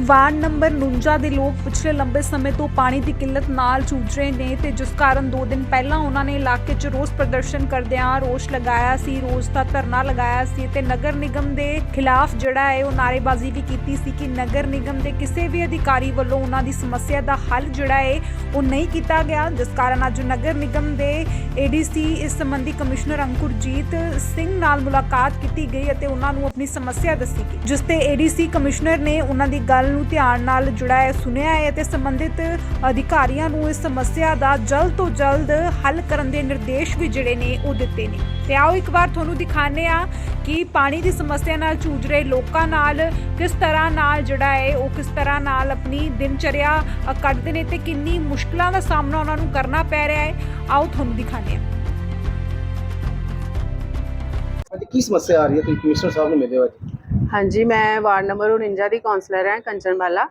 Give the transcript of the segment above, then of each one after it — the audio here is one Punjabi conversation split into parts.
ਵਾਰਡ ਨੰਬਰ 49 ਦੇ ਲੋਕ ਪਿਛਲੇ ਲੰਬੇ ਸਮੇਂ ਤੋਂ ਪਾਣੀ ਦੀ ਕਿੱਲਤ ਨਾਲ ਜੂਝ ਰਹੇ ਨੇ ਤੇ ਜਿਸ ਕਾਰਨ 2 ਦਿਨ ਪਹਿਲਾਂ ਉਹਨਾਂ ਨੇ ਇਲਾਕੇ 'ਚ ਰੋਸ ਪ੍ਰਦਰਸ਼ਨ ਕਰਦਿਆਂ ਰੋਸ ਲਗਾਇਆ ਸੀ, ਰੋਸ ਦਾ ਧਰਨਾ ਲਗਾਇਆ ਸੀ ਤੇ ਨਗਰ ਨਿਗਮ ਦੇ ਖਿਲਾਫ ਜਿਹੜਾ ਹੈ ਉਹ ਨਾਅਰੇਬਾਜ਼ੀ ਵੀ ਕੀਤੀ ਸੀ ਕਿ ਨਗਰ ਨਿਗਮ ਦੇ ਕਿਸੇ ਵੀ ਅਧਿਕਾਰੀ ਵੱਲੋਂ ਉਹਨਾਂ ਦੀ ਸਮੱਸਿਆ ਦਾ ਹੱਲ ਜਿਹੜਾ ਹੈ ਉਹ ਨਹੀਂ ਕੀਤਾ ਗਿਆ, ਜਿਸ ਕਾਰਨ ਅੱਜ ਨਗਰ ਨਿਗਮ ਦੇ ਏਡੀਸੀ ਇਸ ਸੰਬੰਧੀ ਕਮਿਸ਼ਨਰ ਅੰਕੁਰਜੀਤ ਸਿੰਘ ਨਾਲ ਮੁਲਾਕਾਤ ਕੀਤੀ ਗਈ ਅਤੇ ਉਹਨਾਂ ਨੂੰ ਆਪਣੀ ਸਮੱਸਿਆ ਦੱਸੀ ਗਈ, ਜਿਸ ਤੇ ਏਡੀਸੀ ਕਮਿਸ਼ਨਰ ਨੇ ਉਹਨਾਂ ਦੀ ਗੱਲ ਨੂੰ ਧਿਆਨ ਨਾਲ ਜਿਹੜਾ ਹੈ, ਸੁਣਿਆ ਹੈ ਅਤੇ ਸੰਬੰਧਿਤ ਅਧਿਕਾਰੀਆਂ ਨੂੰ ਇਸ ਸਮੱਸਿਆ ਦਾ ਜਲਦ ਤੋਂ ਜਲਦ ਹੱਲ ਕਰਨ ਦੇ ਨਿਰਦੇਸ਼ ਵੀ ਜਿਹੜੇ ਨੇ ਉਹ ਦਿੱਤੇ ਨੇ। ਤੇ ਆਓ ਇੱਕ ਵਾਰ ਤੁਹਾਨੂੰ ਦਿਖਾਣੇ ਆ ਕਿ ਪਾਣੀ ਦੀ ਸਮੱਸਿਆ ਨਾਲ ਜੂਝ ਰਹੇ ਲੋਕਾਂ ਨਾਲ ਕਿਸ ਤਰ੍ਹਾਂ ਨਾਲ ਜਿਹੜਾ ਹੈ, ਉਹ ਕਿਸ ਤਰ੍ਹਾਂ ਨਾਲ ਆਪਣੀ ਦਿਨਚਰਿਆ ਕੱਢਦੇ ਨੇ ਤੇ ਕਿੰਨੀ ਮੁਸ਼ਕਲਾਂ ਦਾ ਸਾਹਮਣਾ ਉਹਨਾਂ ਨੂੰ ਕਰਨਾ ਪੈ ਰਿਹਾ ਹੈ, ਆਓ ਤੁਹਾਨੂੰ ਦਿਖਾਣੇ ਆ ਅੱਜ ਕੀ ਸਮੱਸਿਆ ਆ ਰਹੀ ਹੈ? ਤੁਸੀਂ ਕਮਿਸ਼ਨਰ ਸਾਹਿਬ ਨੂੰ ਮਿਲੇ ਹੋ ਅੱਜ। ਹਾਂਜੀ, ਮੈਂ ਵਾਰਡ ਨੰਬਰ 49 ਦੀ ਕਾਉਂਸਲਰ ਹਾਂ ਕੰਚਨਵਾਲਾ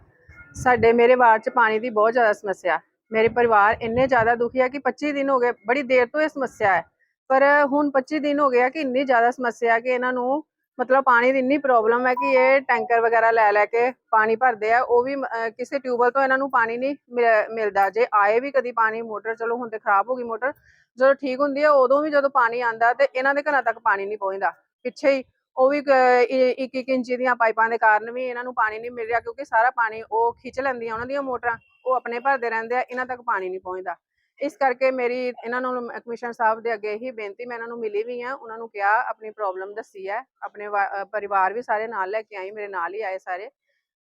ਸਾਡੇ, ਮੇਰੇ ਵਾਰਡ 'ਚ ਪਾਣੀ ਦੀ ਬਹੁਤ ਜ਼ਿਆਦਾ ਸਮੱਸਿਆ। ਮੇਰੇ ਪਰਿਵਾਰ ਇੰਨੇ ਜ਼ਿਆਦਾ ਦੁਖੀ ਹੈ ਕਿ 25 ਦਿਨ ਹੋ ਗਏ, ਬੜੀ ਦੇਰ ਤੋਂ ਇਹ ਸਮੱਸਿਆ ਹੈ। ਪਰ ਹੁਣ 25 ਦਿਨ ਹੋ ਗਏ ਆ ਕਿ ਇੰਨੀ ਜ਼ਿਆਦਾ ਸਮੱਸਿਆ ਕਿ ਇਹਨਾਂ ਨੂੰ ਮਤਲਬ ਪਾਣੀ ਦੀ ਇੰਨੀ ਪ੍ਰੋਬਲਮ ਹੈ ਕਿ ਇਹ ਟੈਂਕਰ ਵਗੈਰਾ ਲੈ ਲੈ ਕੇ ਪਾਣੀ ਭਰਦੇ ਆ, ਉਹ ਵੀ ਕਿਸੇ ਟਿਊਬਲ ਤੋਂ ਇਹਨਾਂ ਨੂੰ ਪਾਣੀ ਨਹੀਂ ਮਿਲ- ਮਿਲਦਾ। ਜੇ ਆਏ ਵੀ ਕਦੀ ਪਾਣੀ, ਮੋਟਰ ਚਲੋ ਹੁਣ ਤੇ ਖਰਾਬ ਹੋ ਗਈ ਮੋਟਰ, ਜਦੋਂ ਠੀਕ ਹੁੰਦੀ ਹੈ ਉਦੋਂ ਵੀ ਜਦੋਂ ਪਾਣੀ ਆਂਦਾ ਤੇ ਇਹਨਾਂ ਦੇ ਘਰਾਂ ਤੱਕ ਪਾਣੀ ਨਹੀਂ ਪਹੁੰਚਦਾ। ਪਿੱਛੇ ਹੀ ਉਹ ਵੀ ਕ- ਇੱਕ ਇੱਕ ਇੰਚੀ ਦੀਆਂ ਪਾਈਪਾਂ ਦੇ ਕਾਰਨ ਵੀ ਇਹਨਾਂ ਨੂੰ ਪਾਣੀ ਨਹੀਂ ਮਿਲ ਰਿਹਾ ਕਿਉਂਕਿ ਸਾਰਾ ਪਾਣੀ ਉਹ ਖਿੱਚ ਲੈਂਦੀਆਂ ਉਹਨਾਂ ਦੀਆਂ ਮੋਟਰਾਂ, ਉਹ ਆਪਣੇ ਭਰਦੇ ਰਹਿੰਦੇ ਆ, ਇਹਨਾਂ ਤੱਕ ਪਾਣੀ ਨਹੀਂ ਪਹੁੰਚਦਾ। ਇਸ ਕਰਕੇ ਮੇਰੀ, ਇਹਨਾਂ ਨੂੰ ਕਮਿਸ਼ਨਰ ਸਾਹਿਬ ਦੇ ਅੱਗੇ ਹੀ ਬੇਨਤੀ, ਮੈਂ ਇਹਨਾਂ ਨੂੰ ਮਿਲੀ ਵੀ ਆ ਉਹਨਾਂ ਨੂੰ ਕਿਹਾ, ਆਪਣੀ ਪ੍ਰੋਬਲਮ ਦੱਸੀ ਹੈ, ਆਪਣੇ ਵਾ- ਪਰਿਵਾਰ ਵੀ ਸਾਰੇ ਨਾਲ ਲੈ ਕੇ ਆਈ ਮੇਰੇ ਨਾਲ ਹੀ ਆਏ ਸਾਰੇ।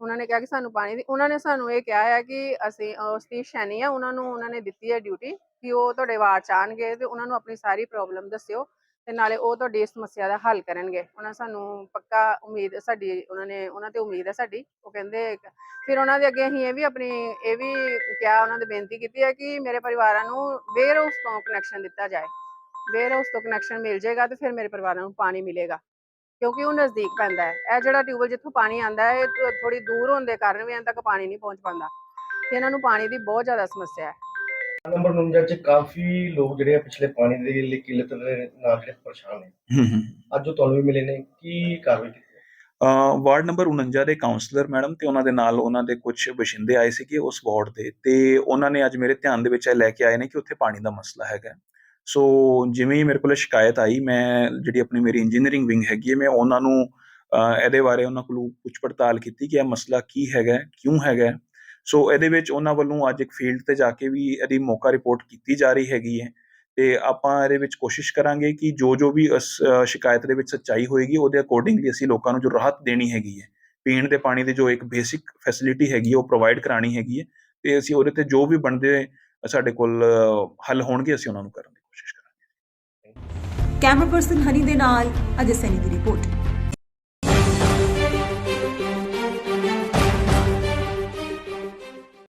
ਉਹਨਾਂ ਨੇ ਕਿਹਾ ਕਿ ਸਾਨੂੰ ਪਾਣੀ ਦੀ, ਉਹਨਾਂ ਨੇ ਸਾਨੂੰ ਇਹ ਕਿਹਾ ਹੈ ਕਿ ਅਸੀਂ ਉਸ ਦੀ ਸੈਣੀ ਆ, ਉਹਨਾਂ ਨੂੰ, ਉਹਨਾਂ ਨੇ ਦਿੱਤੀ ਹੈ ਡਿਊਟੀ ਕਿ ਉਹ ਤੁਹਾਡੇ ਵਾਰਡ ਚ ਆਉਣਗੇ ਤੇ ਉਹਨਾਂ ਨੂੰ ਆਪਣੀ ਸਾਰੀ ਪ੍ਰੋਬਲਮ ਦੱਸਿਓ। ਤੇ ਨਾਲੇ ਉਹ ਤੁਹਾਡੀ ਇਸ ਸਮੱਸਿਆ ਦਾ ਹੱਲ ਕਰਨਗੇ। ਉਹਨਾਂ ਸਾਨੂੰ ਪੱਕਾ ਉਮੀਦ ਸਾਡੀ, ਉਹਨਾਂ ਨੇ, ਉਹਨਾਂ ਤੇ ਉਮੀਦ ਹੈ ਸਾਡੀ। ਉਹ ਕਹਿੰਦੇ ਫਿਰ ਉਹਨਾਂ ਦੇ ਅੱਗੇ ਅਸੀਂ ਇਹ ਵੀ ਆਪਣੀ, ਇਹ ਵੀ ਕਿਹਾ, ਉਹਨਾਂ ਦੇ ਬੇਨਤੀ ਕੀਤੀ ਹੈ ਕਿ ਮੇਰੇ ਪਰਿਵਾਰਾਂ ਨੂੰ ਵੇਅਰ ਹਾਊਸ ਤੋਂ ਕਨੈਕਸ਼ਨ ਦਿੱਤਾ ਜਾਏ। ਵੇਅਰ ਹਾਊਸ ਤੋਂ ਕਨੈਕਸ਼ਨ ਮਿਲ ਜਾਏਗਾ ਤੇ ਫਿਰ ਮੇਰੇ ਪਰਿਵਾਰਾਂ ਨੂੰ ਪਾਣੀ ਮਿਲੇਗਾ। ਕਿਉਂਕਿ ਉਹ ਨਜ਼ਦੀਕ ਪੈਂਦਾ ਹੈ। ਇਹ ਜਿਹੜਾ ਟਿਊਬਲ ਜਿੱਥੋਂ ਪਾਣੀ ਆਂਦਾ ਹੈ, ਇਹ ਥੋੜੀ ਦੂਰ ਹੋਣ ਦੇ ਕਾਰਨ ਵੀ ਇਹਨਾਂ ਤੱਕ ਪਾਣੀ ਨਹੀਂ ਪਹੁੰਚ ਪਾਉਂਦਾ। ਤੇ ਇਹਨਾਂ ਨੂੰ ਪਾਣੀ ਦੀ ਬਹੁਤ ਜ਼ਿਆਦਾ ਸਮੱਸਿਆ ਹੈ। ਨੰਬਰ 49 ਚ ਕਾਫੀ ਲੋਕ ਜਿਹੜੇ ਆ ਪਿਛਲੇ ਪਾਣੀ ਦੇ ਲਈ ਕਿੱਲਤ ਦੇ ਨਾਲ ਜਿਹੜੇ ਪਰੇਸ਼ਾਨ ਨੇ। ਅੱਜ ਉਹ ਤੁਹਾਨੂੰ ਵੀ ਮਿਲੇ ਨੇ ਕੀ ਕਾਰਵਾਈ ਕੀਤੀ ਵਾਰਡ ਨੰਬਰ 49 ਦੇ ਕਾਉਂਸਲਰ ਮੈਡਮ ਤੇ ਉਹਨਾਂ ਦੇ ਨਾਲ ਉਹਨਾਂ ਦੇ ਕੁਝ ਵਸਿੰਦੇ ਆਏ ਸੀਗੇ ਉਸ ਵਾਰਡ ਦੇ ਤੇ ਉਹਨਾਂ ਨੇ ਅੱਜ ਮੇਰੇ ਧਿਆਨ ਦੇ ਵਿੱਚ ਇਹ ਲੈ ਕੇ ਆਏ ਨੇ ਕਿ ਉੱਥੇ ਪਾਣੀ ਦਾ ਮਸਲਾ ਹੈਗਾ। ਸੋ ਜਿਵੇਂ ਹੀ ਮੇਰੇ ਕੋਲ ਸ਼ਿਕਾਇਤ ਆਈ ਮੈਂ ਜਿਹੜੀ ਆਪਣੀ ਮੇਰੀ ਇੰਜੀਨੀਅਰਿੰਗ ਵਿੰਗ ਹੈਗੀ ਹੈ ਮੈਂ ਉਹਨਾਂ ਨੂੰ ਇਹਦੇ ਬਾਰੇ ਉਹਨਾਂ ਕੋਲੋਂ ਪੁੱਛ ਪੜਤਾਲ ਕੀਤੀ ਕਿ ਇਹ ਮਸਲਾ ਕੀ ਹੈਗਾ ਕਿਉਂ ਹੈਗਾ। ਸੋ ਇਹਦੇ ਵਿੱਚ ਉਹਨਾਂ ਵੱਲੋਂ ਅੱਜ ਇੱਕ ਫੀਲਡ ਤੇ ਜਾ ਕੇ ਵੀ ਇਹਦੀ ਮੌਕਾ ਰਿਪੋਰਟ ਕੀਤੀ ਜਾ ਰਹੀ ਹੈਗੀ ਹੈ। ਤੇ ਆਪਾਂ ਇਹਦੇ ਵਿੱਚ ਕੋਸ਼ਿਸ਼ ਕਰਾਂਗੇ ਕਿ ਜੋ ਜੋ ਵੀ ਇਸ ਸ਼ਿਕਾਇਤ ਦੇ ਵਿੱਚ ਸੱਚਾਈ ਹੋਏਗੀ, ਉਹਦੇ ਅਕੋਰਡਿੰਗਲੀ ਅਸੀਂ ਲੋਕਾਂ ਨੂੰ ਜੋ ਰਾਹਤ ਦੇਣੀ ਹੈਗੀ ਹੈ, ਪੀਣ ਦੇ ਪਾਣੀ ਦੀ ਜੋ ਇੱਕ ਬੇਸਿਕ ਫੈਸਿਲਿਟੀ ਹੈਗੀ ਹੈ, ਉਹ ਪ੍ਰੋਵਾਈਡ ਕਰਾਣੀ ਹੈਗੀ ਹੈ। ਤੇ ਅਸੀਂ ਉਹਦੇ ਤੇ ਜੋ ਵੀ ਬਣਦੇ ਸਾਡੇ ਕੋਲ ਹੱਲ ਹੋਣਗੇ, ਅਸੀਂ ਉਹਨਾਂ ਨੂੰ ਕਰਨ ਦੀ ਕੋਸ਼ਿਸ਼ ਕਰਾਂਗੇ। ਕੈਮਰਾ ਪਰਸਨ ਹਨੀ ਦੇ ਨਾਲ, ਅਜੇ ਸੈਨੀ ਦੀ ਰਿਪੋਰਟ